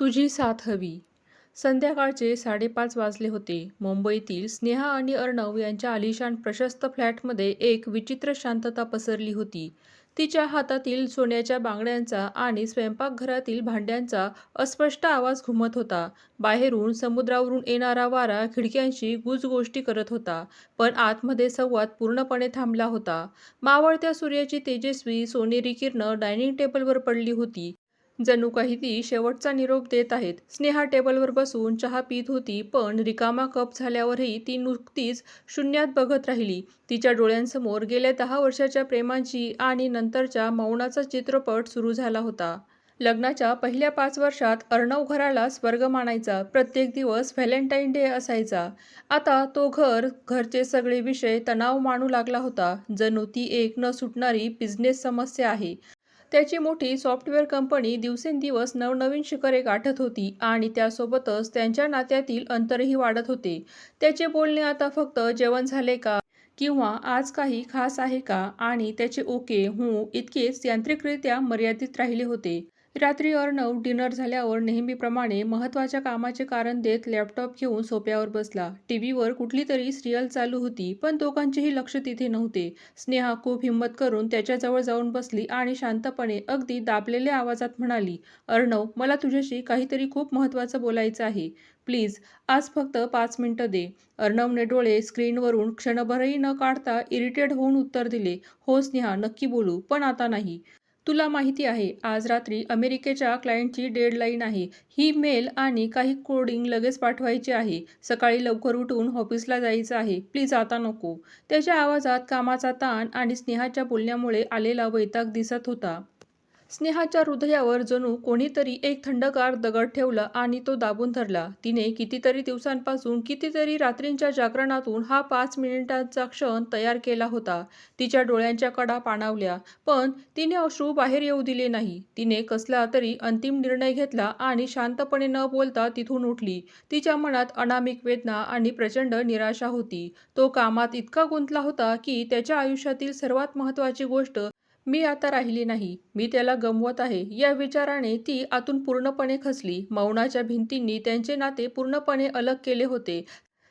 तुझी साथ हवी. संध्याकाळचे साडेपाच वाजले होते. मुंबईतील स्नेहा आणि अर्णव यांच्या आलिशान प्रशस्त फ्लॅटमध्ये एक विचित्र शांतता पसरली होती. तिच्या हातातील सोन्याच्या बांगड्यांचा आणि स्वयंपाकघरातील भांड्यांचा अस्पष्ट आवाज घुमत होता. बाहेरून समुद्रावरून येणारा वारा खिडक्यांशी गुजगोष्टी करत होता पण आतमध्ये संवाद पूर्णपणे थांबला होता. मावळत्या सूर्याची तेजस्वी सोनेरी किरणं डायनिंग टेबलवर पडली होती. जणू काही ती शेवटचा निरोप देत आहेत. स्नेहा टेबलवर बसून चहा पित होती पण रिकामा कप झाल्यावरही ती नुकतीच शून्यात बघत राहिली. तिच्या डोळ्यांसमोर गेल्या दहा वर्षाच्या प्रेमाची आणि नंतरच्या मौनाचा चित्रपट सुरू झाला होता. लग्नाच्या पहिल्या पाच वर्षात अर्णव घराला स्वर्ग मानायचा प्रत्येक दिवस व्हॅलेंटाईन डे असायचा. आता तो घर घरचे सगळे विषय तणाव मानू लागला होता. जणू ती एक न सुटणारी बिझनेस समस्या आहे. त्याची मोठी सॉफ्टवेअर कंपनी दिवसेंदिवस नवनवीन शिखरे गाठत होती आणि त्यासोबतच त्यांच्या नात्यातील अंतरही वाढत होते. त्याचे बोलणे आता फक्त जेवण झाले का? किंवा आज काही खास आहे का? आणि त्याचे ओके हू इतकेच यांत्रिकरित्या मर्यादित राहिले होते. रात्री अर्णव डिनर झाल्यावर नेहमीप्रमाणे महत्त्वाच्या कामाचे कारण देत लॅपटॉप घेऊन सोप्यावर बसला. टीव्हीवर कुठली तरी सिरियल चालू होती पण दोघांचेही लक्ष तिथे नव्हते. स्नेहा खूप हिंमत करून त्याच्याजवळ जाऊन बसली आणि शांतपणे अगदी दाबलेल्या आवाजात म्हणाली अर्णव मला तुझ्याशी काहीतरी खूप महत्त्वाचं बोलायचं आहे. प्लीज आज फक्त पाच मिनटं दे. अर्णवने डोळे स्क्रीनवरून क्षणभरही न काढता इरिटेट होऊन उत्तर दिले हो स्नेहा नक्की बोलू पण आता नाही. तुला माहिती आहे आज रात्री अमेरिकेच्या क्लायंटची डेडलाईन आहे. ही मेल आणि काही कोडिंग लगेच पाठवायची आहे. सकाळी लवकर उठून ऑफिसला जायचं आहे. प्लीज आता नको. त्याच्या आवाजात कामाचा ताण आणि स्नेहाच्या बोलण्यामुळे आलेला वैताग दिसत होता. स्नेहाच्या हृदयावर जणू कोणीतरी एक थंडगार दगड ठेवला आणि तो दाबून धरला. तिने कितीतरी दिवसांपासून कितीतरी रात्रींच्या जागरणातून हा पाच मिनिटांचा क्षण तयार केला होता. तिच्या डोळ्यांच्या कडा पाणावल्या पण तिने अश्रू बाहेर येऊ दिले नाही. तिने कसला तरी अंतिम निर्णय घेतला आणि शांतपणे न बोलता तिथून उठली. तिच्या मनात अनामिक वेदना आणि प्रचंड निराशा होती. तो कामात इतका गुंतला होता की त्याच्या आयुष्यातील सर्वात महत्त्वाची गोष्ट मी आता राहिली नाही. मी त्याला गमवत आहे. या विचाराने ती आतून पूर्णपणे खचली. मौनाच्या भिंतींनी त्यांचे नाते पूर्णपणे अलग केले होते.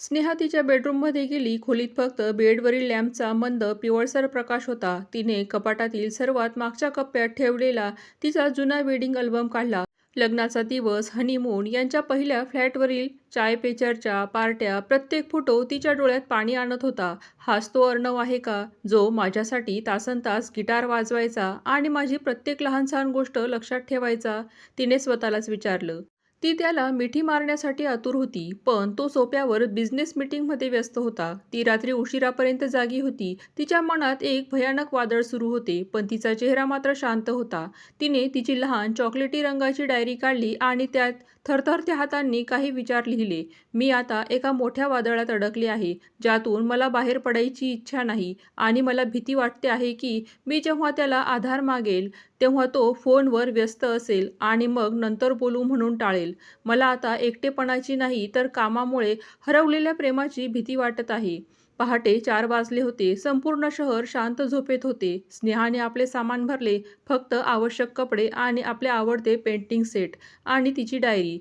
स्नेहा तिच्या बेडरूममध्ये गेली. खोलीत फक्त बेडवरील लॅम्पचा मंद पिवळसर प्रकाश होता. तिने कपाटातील सर्वात मागच्या कप्प्यात ठेवलेला तिचा जुना वेडिंग अल्बम काढला. लग्नाचा दिवस हनीमून यांच्या पहिल्या फ्लॅटवरील चाय पे चर्चा पार्ट्या प्रत्येक फोटो तिच्या डोळ्यात पाणी आणत होता. हाच तो अर्णव आहे का? जो माझ्यासाठी तासन तास गिटार वाजवायचा आणि माझी प्रत्येक लहान सहान गोष्ट लक्षात ठेवायचा तिने स्वतःलाच विचारलं. ती त्याला मिठी मारण्यासाठी आतुर होती पण तो सोप्यावर बिझनेस मीटिंगमध्ये व्यस्त होता. ती रात्री उशिरापर्यंत जागी होती. तिच्या मनात एक भयानक वादळ सुरू होते पण तिचा चेहरा मात्र शांत होता. तिने तिची लहान चॉकलेटी रंगाची डायरी काढली आणि त्यात थरथरत्या हातांनी काही विचार लिहिले. मी आता एका मोठ्या वादळात अडकले आहे ज्यातून मला बाहेर पडायची इच्छा नाही आणि मला भीती वाटते आहे की मी जेव्हा त्याला आधार मागेल तेव्हा तो फोनवर व्यस्त असेल आणि मग नंतर बोलू म्हणून टाळेल. मला आता एकटेपणाची नाही तर कामामुळे हरवलेल्या प्रेमाची भीती वाटत आहे. पहाटे चार वाजले होते. संपूर्ण शहर शांत झोपेत होते. स्नेहाने आपले सामान भरले फक्त आवश्यक कपडे आणि आपले आवडते पेंटिंग सेट आणि तिची डायरी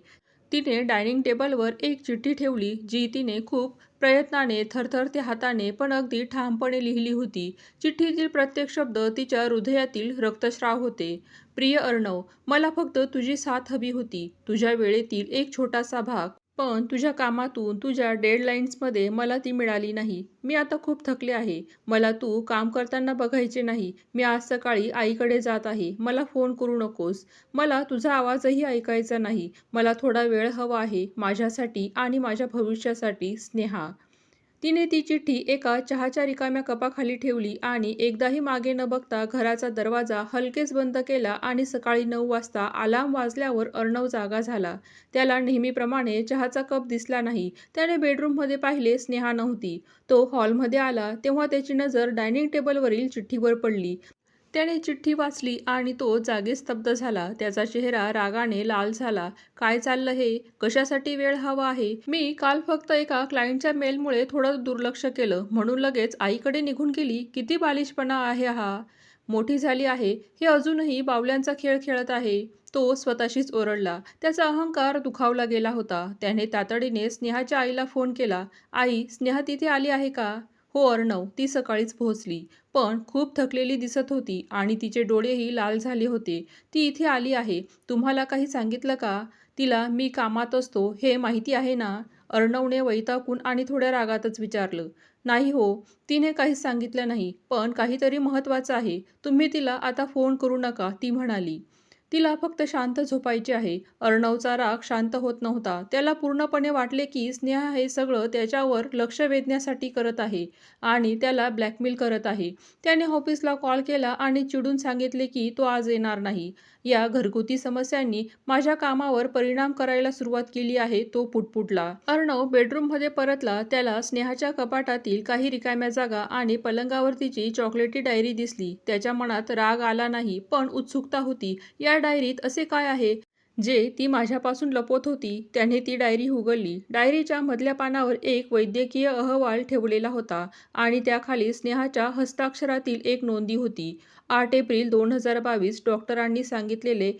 तिने डायनिंग टेबलवर एक चिठ्ठी ठेवली जी तिने खूप प्रयत्नाने थरथरत्या हाताने पण अगदी ठामपणे लिहिली होती. चिठ्ठीतील प्रत्येक शब्द तिच्या हृदयातील रक्तस्राव होते. प्रिय अर्णव मला फक्त तुझी साथ हवी होती. तुझ्या वेळेतील एक छोटासा भाग पण तुझ्या कामातून तुझ्या डेडलाईन्समध्ये मला ती मिळाली नाही. मी आता खूप थकले आहे. मला तू काम करताना बघायचे नाही. मी आज सकाळी आईकडे जात आहे. मला फोन करू नकोस. मला तुझा आवाजही ऐकायचा नाही. मला थोडा वेळ हवा आहे माझ्यासाठी आणि माझ्या भविष्यासाठी स्नेहा. तिने ती चिठ्ठी एका चहाच्या रिकाम्या कपाखाली ठेवली आणि एकदाही मागे न बघता घराचा दरवाजा हलकेच बंद केला आणि सकाळी नऊ वाजता आलाम वाजल्यावर अर्णव जागा झाला. त्याला नेहमीप्रमाणे चहाचा कप दिसला नाही. त्याने बेडरूममध्ये पाहिले स्नेहा नव्हती. तो हॉलमध्ये आला तेव्हा त्याची नजर डायनिंग टेबलवरील चिठ्ठीवर पडली. त्याने चिठ्ठी वाचली आणि तो जागे स्तब्ध झाला. त्याचा चेहरा रागाने लाल झाला. काय चाललं हे? कशासाठी वेळ हवा आहे? मी काल फक्त एका क्लायंटच्या मेलमुळे थोडं दुर्लक्ष केलं. म्हणून लगेच आईकडे निघून गेली. किती बालिशपणा आहे हा? मोठी झाली आहे. हे अजूनही बावल्यांचा खेळ खेळत आहे. तो स्वतःशीच ओरडला. त्याचा अहंकार दुखावला गेला होता. त्याने तातडीने स्नेहाच्या आईला फोन केला. आई स्नेहा तिथे आली आहे का? हो अर्णव ती सकाळीच पोहोचली. पण खूप थकलेली दिसत होती आणि तिचे डोळेही लाल झाले होते. ती इथे आली आहे. तुम्हाला काही सांगितलं का? तिला मी कामात असतो. हे माहिती आहे ना? अर्णवने वैताकून आणि थोड्या रागातच विचारलं. नाही हो तिने काहीच सांगितलं नाही. पण काहीतरी महत्त्वाचं आहे. तुम्ही तिला आता फोन करू नका ती म्हणाली. तिला फक्त शांत झोपायचे आहे. अर्णवचा राग शांत होत नव्हता. त्याला पूर्णपणे वाटले की स्नेहा हे सगळं त्याच्यावर लक्ष वेधण्यासाठी करत आहे आणि त्याला ब्लॅकमेल करत आहे. त्याने ऑफिसला कॉल केला आणि चिडून सांगितले की तो आज येणार नाही. या घरगुती समस्यांनी माझ्या कामावर परिणाम करायला सुरुवात केली आहे तो पुटपुटला. अर्णव बेडरूममध्ये परतला त्याला स्नेहाच्या कपाटातील काही रिकाम्या जागा आणि पलंगावर तिची चॉकलेटी डायरी दिसली. त्याच्या मनात राग आला नाही पण उत्सुकता होती या डायरीत असे काय आहे? जे ती माझ्यापासून लपवत होती त्याने ती डायरी उघडली डायरीच्या मधल्या पानावर एक वैद्यकीय अहवाल ठेवलेला होता आणि त्याखाली स्नेहाच्या हस्ताक्षरातील एक नोंदी होती. आठ एप्रिल दोन हजार बावीस डॉक्टरांनी सांगितलेले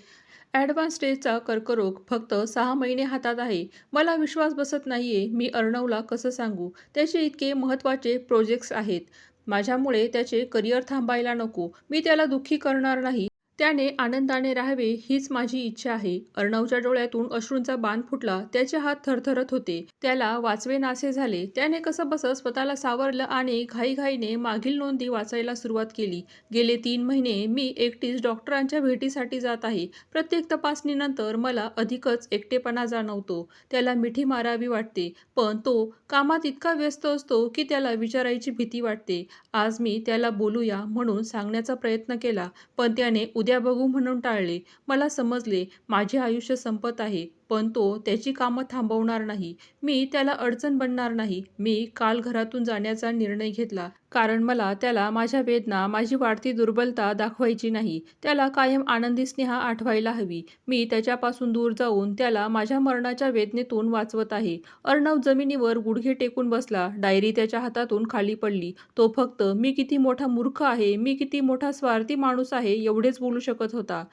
ॲडव्हान्स स्टेजचा कर्करोग फक्त सहा महिने हातात आहे. मला विश्वास बसत नाहीये. मी अर्णवला कसं सांगू? त्याचे इतके महत्त्वाचे प्रोजेक्ट्स आहेत. माझ्यामुळे त्याचे करिअर थांबायला नको. मी त्याला दुःखी करणार नाही. त्याने आनंदाने राहावे हीच माझी इच्छा आहे. अर्णवच्या डोळ्यातून अश्रूंचा बाण फुटला. त्याचे हात थरथरत होते. त्याला वाचवे नासे झाले. त्याने कसं बसं स्वतःला सावरलं आणि घाईघाईने मागील नोंदी वाचायला सुरुवात केली. गेले तीन महिने मी एकटीच डॉक्टरांच्या भेटीसाठी जात आहे. प्रत्येक तपासणीनंतर मला अधिकच एकटेपणा जाणवतो. त्याला मिठी मारावी वाटते. पण तो कामात इतका व्यस्त असतो की त्याला विचारायची भीती वाटते. आज मी त्याला बोलूया म्हणून सांगण्याचा प्रयत्न केला. पण त्याने उद्या बघू म्हणून टाळले. मला समजले माझे आयुष्य संपत आहे. पण तो त्याची कामं थांबवणार नाही. मी त्याला अडचण बनणार नाही. मी काल घरातून जाण्याचा निर्णय घेतला. कारण मला त्याला माझ्या वेदना माझी वाढती दुर्बलता दाखवायची नाही. त्याला कायम आनंदी स्नेहा आठवायला हवी. मी त्याच्यापासून दूर जाऊन त्याला माझ्या मरणाच्या वेदनेतून वाचवत आहे. अर्णव जमिनीवर गुडघे टेकून बसला. डायरी त्याच्या हातातून खाली पडली. तो फक्त मी किती मोठा मूर्ख आहे. मी किती मोठा स्वार्थी माणूस आहे. एवढेच बोलू शकत होता.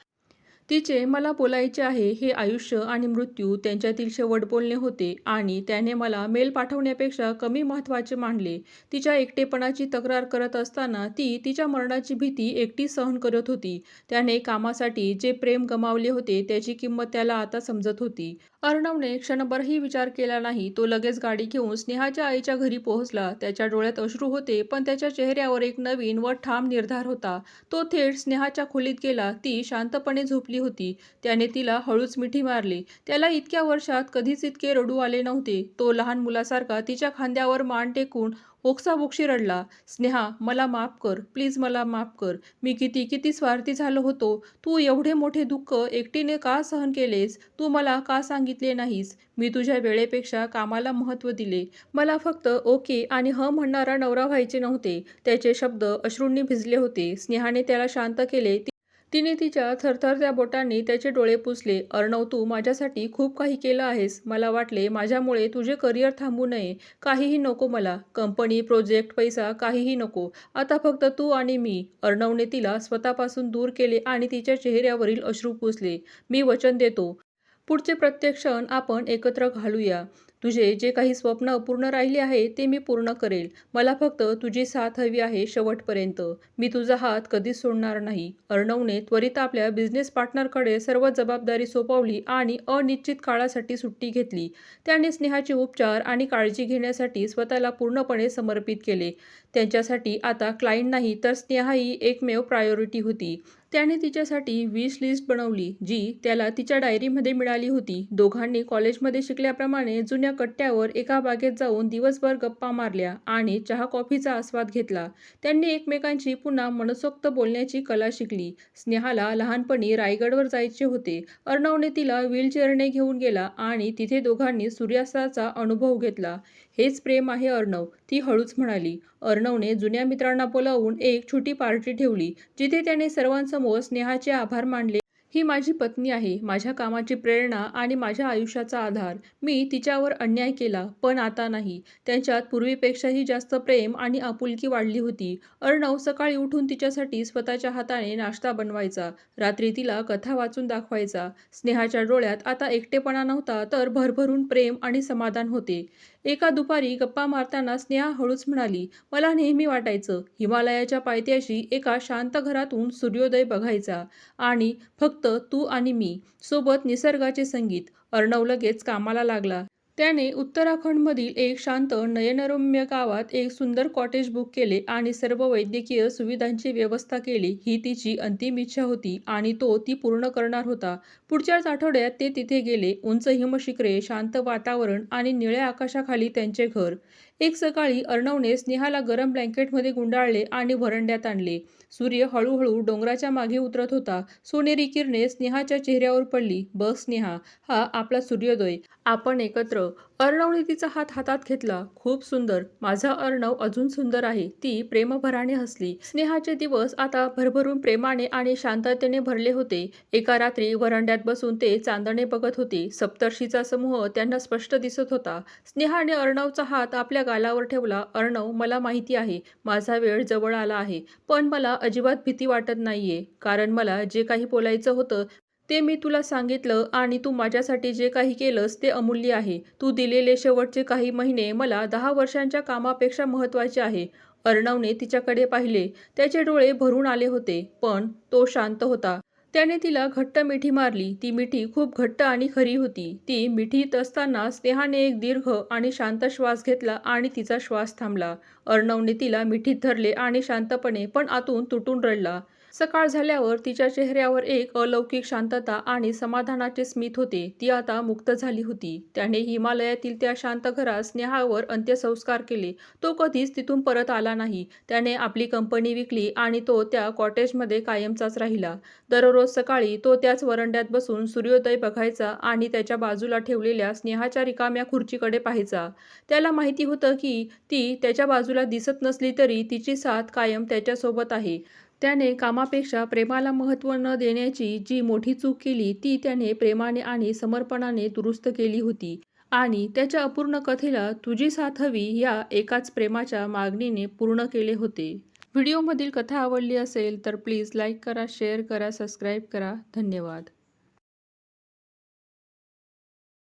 तिचे मला बोलायचे आहे हे आयुष्य आणि मृत्यू त्यांच्यातील शेवट बोलणे होते आणि त्याने मला मेल पाठवण्यापेक्षा कमी महत्त्वाचे मानले. तिच्या एकटेपणाची तक्रार करत असताना ती तिच्या मरणाची भीती एकटी सहन करत होती. त्याने कामासाठी जे प्रेम गमावले होते त्याची किंमत त्याला आता समजत होती. अर्णवने क्षणभरही विचार केला नाही. तो लगेच गाडी घेऊन स्नेहाच्या आईच्या घरी पोहोचला. त्याच्या डोळ्यात अश्रू होते पण त्याच्या चेहऱ्यावर एक नवीन व ठाम निर्धार होता. तो थेट स्नेहाच्या खोलीत गेला. ती शांतपणे झोपली होती. त्याने तिला हळूच मिठी मारली. त्याला इतक्या वर्षात कधीच इतके रडू आले नव्हते. तो लहान मुलासारखा तिच्या खांद्यावर मान टेकून ओक्साबोक्षी रडला स्नेहा मला माफ कर प्लीज मला माफ कर. मी किती किती स्वार्थी झालो होतो. तू एवढे मोठे दुःख एकटीने का सहन केलेस? तू मला का सांगितले नाहीस? मी तुझ्या वेळेपेक्षा कामाला महत्त्व दिले. मला फक्त ओके आणि ह म्हणणारा नवरा व्हायचे नव्हते. त्याचे शब्द अश्रूंनी भिजले होते. स्नेहाने त्याला शांत केले. तिने तिच्या थरथरत्या बोटांनी त्याचे डोळे पुसले. अर्णव तू माझ्यासाठी खूप काही केलं आहेस. मला वाटले माझ्यामुळे तुझे करिअर थांबू नये. काहीही नको मला. कंपनी प्रोजेक्ट पैसा काहीही नको. आता फक्त तू आणि मी. अर्णवने तिला स्वतःपासून दूर केले आणि तिच्या चेहऱ्यावरील अश्रू पुसले. मी वचन देतो. पुढचे प्रत्येक क्षण आपण एकत्र घालूया. तुझे जे काही स्वप्न अपूर्ण राहिले आहे ते मी पूर्ण करेल. मला फक्त तुझी साथ हवी आहे शेवटपर्यंत. मी तुझा हात कधीच सोडणार नाही. अर्णवने त्वरित आपल्या बिझनेस पार्टनरकडे सर्व जबाबदारी सोपवली आणि अनिश्चित काळासाठी सुट्टी घेतली. त्याने स्नेहाचे उपचार आणि काळजी घेण्यासाठी स्वतःला पूर्णपणे समर्पित केले. त्यांच्यासाठी आता क्लायंट नाही तर स्नेहा ही एकमेव प्रायोरिटी होती. त्याने तिच्यासाठी विश लिस्ट बनवली जी त्याला तिच्या डायरीमध्ये मिळाली होती. दोघांनी कॉलेजमध्ये शिकल्याप्रमाणे जुन्या कट्ट्यावर एका बागेत जाऊन दिवसभर गप्पा मारल्या आणि चहा कॉफीचा आस्वाद घेतला. त्यांनी एकमेकांची पुन्हा मनसोक्त बोलण्याची कला शिकली. स्नेहाला लहानपणी रायगडवर जायचे होते. अर्णवने तिला व्हीलचेअरने घेऊन गेला आणि तिथे दोघांनी सूर्यास्ताचा अनुभव घेतला. हेच प्रेम आहे अर्णव ती हळूच म्हणाली. अर्णवने जुन्या मित्रांना बोलावून एक छोटी पार्टी ठेवली जिथे त्याने सर्वांसमोर स्नेहाचे आभार मानले. ही माझी पत्नी आहे माझ्या कामाची प्रेरणा आणि माझ्या आयुष्याचा आधार. मी तिच्यावर अन्याय केला पण आता नाही. त्यांच्यात पूर्वीपेक्षाही जास्त प्रेम आणि आपुलकी वाढली होती. अर्णव सकाळी उठून तिच्यासाठी स्वतःच्या हाताने नाश्ता बनवायचा रात्री तिला कथा वाचून दाखवायचा. स्नेहाच्या डोळ्यात आता एकटेपणा नव्हता तर भरभरून प्रेम आणि समाधान होते. एका दुपारी गप्पा मारताना स्नेहा हळूच म्हणाली मला नेहमी वाटायचं हिमालयाच्या पायथ्याशी एका शांत घरातून सूर्योदय बघायचा आणि फक्त तू आणि मी सोबत निसर्गाचे संगीत. अर्णव लगेच कामाला लागला. त्याने उत्तराखंडमधील एक शांत नयनरम्य गावात एक सुंदर कॉटेज बुक केले आणि सर्व वैद्यकीय सुविधांची व्यवस्था केली. ही तिची अंतिम इच्छा होती आणि तो ती पूर्ण करणार होता. पुढच्याच आठवड्यात ते तिथे गेले. उंच हिमशिखरे शांत वातावरण आणि निळ्या आकाशाखाली त्यांचे घर. एक सकाळी अर्णवने स्नेहाला गरम ब्लँकेटमध्ये गुंडाळले आणि भरंड्यात आणले. सूर्य हळूहळू डोंगराच्या मागे उतरत होता. सोनेरी किरणे स्नेहाच्या चेहऱ्यावर पडली. बघ स्नेहा हा आपला सूर्योदय. आपण एकत्र अर्णवने तिचा हात हातात घेतला. खूप सुंदर. माझा अर्णव अजून सुंदर आहे. ती प्रेमभराने हसली. स्नेहाचे दिवस आता भरभरून प्रेमाने आणि शांततेने भरले होते. एका रात्री वरांड्यात बसून ते चांदणे बघत होते. सप्तर्षीचा समूह त्यांना स्पष्ट दिसत होता. स्नेहाने अर्णवचा हात आपल्या गालावर ठेवला. अर्णव मला माहिती आहे. माझा वेळ जवळ आला आहे. पण मला अजिबात भीती वाटत नाहीये. कारण मला जे काही बोलायचं होतं ते मी तुला सांगितलं आणि तू माझ्यासाठी जे काही केलंस ते अमूल्य आहे. तू दिलेले शेवटचे काही महिने मला दहा वर्षांच्या कामापेक्षा महत्त्वाचे आहे. अर्णवने तिच्याकडे पाहिले. त्याचे डोळे भरून आले होते पण तो शांत होता. त्याने तिला घट्ट मिठी मारली. ती मिठी खूप घट्ट आणि खरी होती. ती मिठीत असताना स्नेहाने एक दीर्घ आणि शांत श्वास घेतला आणि तिचा श्वास थांबला. अर्णवने तिला मिठीत धरले आणि शांतपणे पण आतून तुटून रडला. सकाळ झाल्यावर तिच्या चेहऱ्यावर एक अलौकिक शांतता आणि समाधानाचे स्मित होते. ती आता मुक्त झाली होती. त्याने हिमालयातील त्या शांत घरात स्नेहावर अंत्यसंस्कार केले. तो कधीच तिथून परत आला नाही. त्याने आपली कंपनी विकली आणि तो त्या कॉटेजमध्ये कायमचाच राहिला. दररोज सकाळी तो त्याच वरंड्यात बसून सूर्योदय बघायचा आणि त्याच्या बाजूला ठेवलेल्या स्नेहाच्या रिकाम्या खुर्चीकडे पाहायचा. त्याला माहिती होतं की ती त्याच्या बाजूला दिसत नसली तरी तिची साथ कायम त्याच्यासोबत आहे. त्याने कामापेक्षा प्रेमाला महत्त्व न देण्याची जी मोठी चूक केली ती त्याने प्रेमाने आणि समर्पणाने दुरुस्त केली होती. आणि त्याच्या अपूर्ण कथेला तुझी साथ हवी या एकाच प्रेमाच्या मागणीने पूर्ण केले होते. व्हिडिओमधील कथा आवडली असेल तर प्लीज लाईक करा शेअर करा सबस्क्राईब करा. धन्यवाद.